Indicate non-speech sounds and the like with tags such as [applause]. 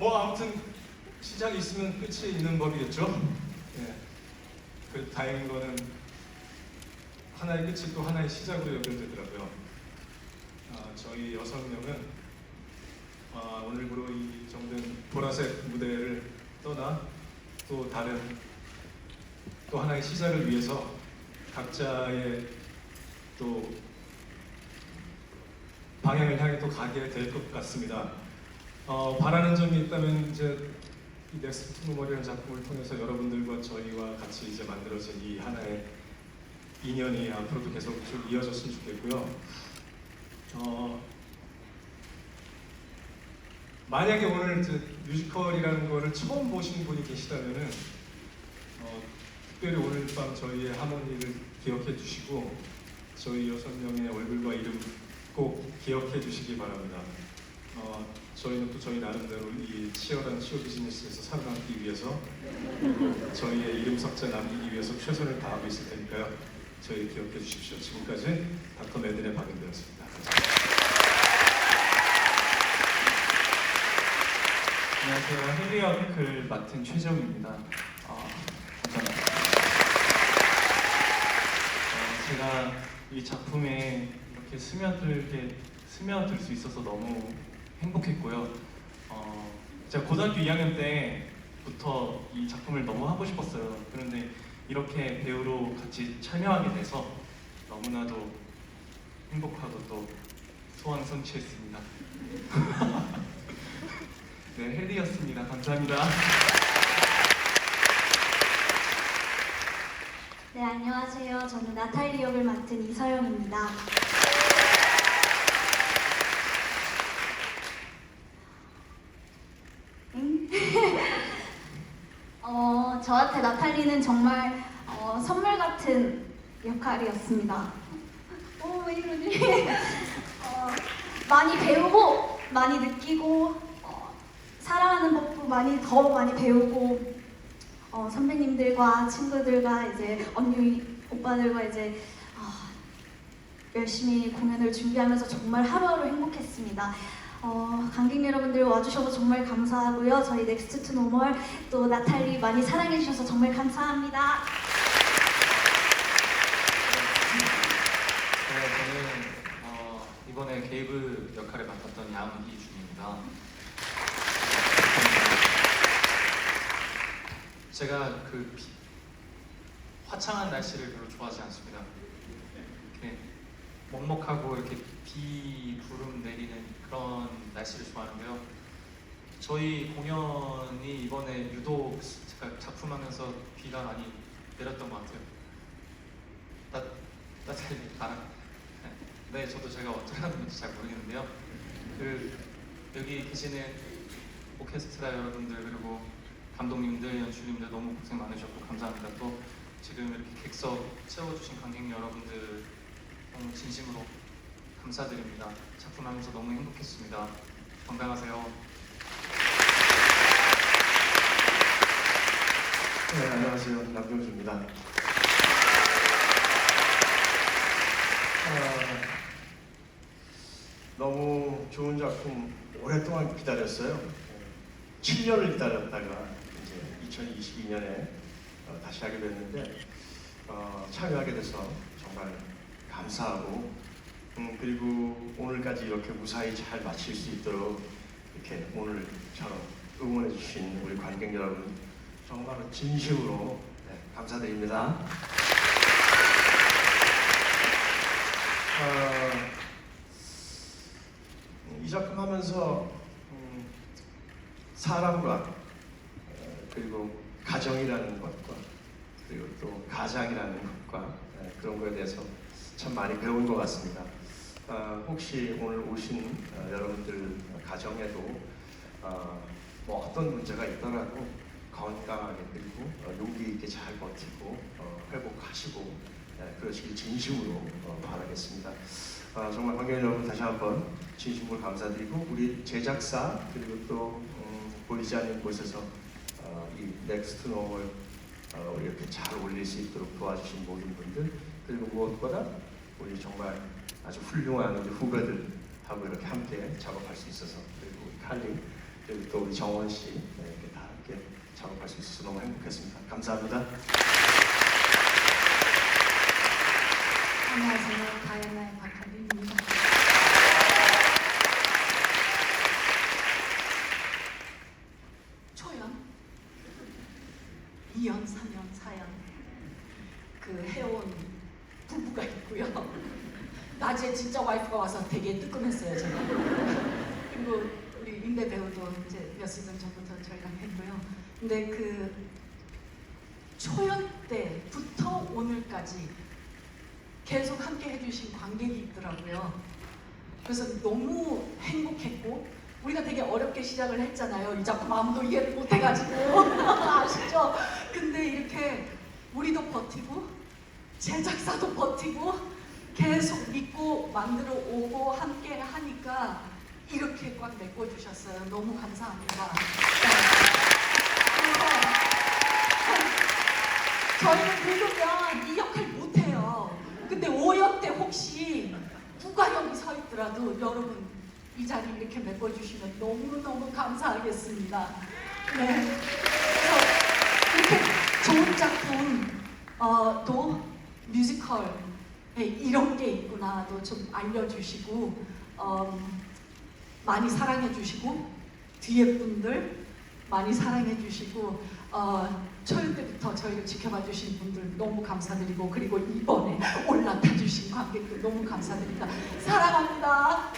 뭐 아무튼 시작이 있으면 끝이 있는 법이겠죠. 예. 그 다행인 거는 하나의 끝이 또 하나의 시작으로 연결되더라고요. 아, 저희 여섯 명은 아, 오늘부로 이 정든 보라색 무대를 떠나 또 다른 또 하나의 시작을 위해서 각자의 또 방향을 향해 또 가게 될 것 같습니다. 어, 바라는 점이 있다면 이제 이 넥스트 투모머리라는 작품을 통해서 여러분들과 저희와 같이 이제 만들어진 이 하나의 인연이 앞으로도 계속 쭉 이어졌으면 좋겠고요. 어, 만약에 오늘 이제 뮤지컬이라는 거를 처음 보신 분이 계시다면은 어, 특별히 오늘 밤 저희의 하모니를 기억해 주시고 저희 여섯 명의 얼굴과 이름 꼭 기억해 주시기 바랍니다. 어, 저희는 또 저희 나름대로 이 치열한 치어 비즈니스에서 살아남기 위해서 저희의 이름 석자 남기기 위해서 최선을 다하고 있을 테니까요. 저희 기억해 주십시오. 지금까지 닥터 매든의 박은배였습니다. 안녕하세요. 헨리 역을 맡은 최정입니다. 어, 감사합니다. 어, 제가 이 작품에 이렇게 스며들게 스며들 수 있어서 너무 행복했고요. 어, 제가 고등학교 2학년 때부터 이 작품을 너무 하고 싶었어요. 그런데 이렇게 배우로 같이 참여하게 돼서 너무나도 행복하고 또 소원 성취했습니다. [laughs] 네, 헬리였습니다. 감사합니다. 네, 안녕하세요. 저는 나탈리 역을 맡은 이서영입니다. 응? 어, 저한테 나탈리는 정말 어, 선물 같은 역할이었습니다. 오, 왜 이러지? [laughs] 어, 많이 배우고, 많이 느끼고, 어, 사랑하는 법도 많이 더 많이 배우고, 어, 선배님들과 친구들과 이제 언니 오빠들과 이제 어, 열심히 공연을 준비하면서 정말 하루하루 행복했습니다. 어, 관객 여러분들 와주셔서 정말 감사하고요. 저희 넥스트 투 노멀 또 나탈리 많이 사랑해 주셔서 정말 감사합니다. 네, 저는 어, 이번에 게이브 역할을 맡았던 양희준입니다. 제가 그 비- 화창한 날씨를 별로 좋아하지 않습니다. 이렇게 먹먹하고 이렇게 비 구름 내리는 그런 날씨를 좋아하는데요. 저희 공연이 이번에 유독 제가 작품하면서 비가 많이 내렸던 것 같아요. 따, 따뜻하게 바람. 네, 저도 제가 어쩌라는 건지 잘 모르겠는데요. 그 여기 계시는 오케스트라 여러분들 그리고 감독님들, 연출님들 너무 고생 많으셨고 감사합니다. 또 지금 이렇게 객석 채워주신 관객 여러분들 진심으로 감사드립니다. 작품하면서 너무 행복했습니다. 건강하세요. 네, 안녕하세요. 남경주입니다. 아, 너무 좋은 작품 오랫동안 기다렸어요. 7년을 기다렸다가 이제 2022년에 다시 하게 됐는데 어, 참여하게 돼서 정말 감사하고 음, 그리고 오늘까지 이렇게 무사히 잘 마칠 수 있도록 이렇게 오늘처럼 응원해 주신 우리 관객 여러분 정말 진심으로 네, 감사드립니다. 어, 이 작품 하면서 음, 사람과 어, 그리고 가정이라는 것과 그리고 또 가장이라는 것과 네, 그런 거에 대해서 참 많이 배운 것 같습니다. 어, 혹시 오늘 오신 어, 여러분들 가정에도 어, 뭐 어떤 문제가 있더라도 건강하게 그리고 어, 용기 있게 잘 버티고 어, 회복하시고 네, 그러시길 진심으로 어, 바라겠습니다. 아, 정말 관객 여러분 다시 한번 진심으로 감사드리고 우리 제작사 그리고 또 음, 보이지 않는 곳에서 어, 이 넥스트 노멀 어, 이렇게 잘 올릴 수 있도록 도와주신 모든 분들 그리고 무엇보다 우리 정말 아주 훌륭한 우리 후배들하고 이렇게 함께 작업할 수 있어서 그리고 우리 칼리 그리고 또 우리 정원 씨 네, 이렇게 다 함께 작업할 수 있어서 너무 행복했습니다. 감사합니다. 안녕하세요. 다이아나의 박하빈입니다. 초연 2연, 3연, 4연 그 해온 부부가 있고요. 낮에 진짜 와이프가 와서 되게 뜨끔했어요, 제가. 그리고 우리 임배 배우도 이제 몇 시즌 전부터 저희랑 했고요. 근데 그 초연 때부터 오늘까지 계속 함께 해주신 관객이 있더라고요. 그래서 너무 행복했고 우리가 되게 어렵게 시작을 했잖아요. 이 작품 아무도 이해를 못해가지고 [laughs] 아시죠? 근데 이렇게 우리도 버티고 제작사도 버티고 계속 믿고 만들어 오고 함께 하니까 이렇게 꽉 메꿔주셨어요. 너무 감사합니다. 저희는 늙으면 이 역할 못해요. 근데 5연 때 혹시 누가 여기 서 있더라도 여러분 이 자리 이렇게 메꿔주시면 너무너무 감사하겠습니다. 네. 그래서 이렇게 좋은 작품 어, 또 뮤지컬에 이런 게 있구나도 좀 알려주시고 어, 많이 사랑해 주시고 뒤에 분들 많이 사랑해 주시고 어, 초연 때부터 저희를 지켜봐 주신 분들 너무 감사드리고 그리고 이번에 [laughs] 올라타 주신 관객들 너무 감사드립니다. 사랑합니다.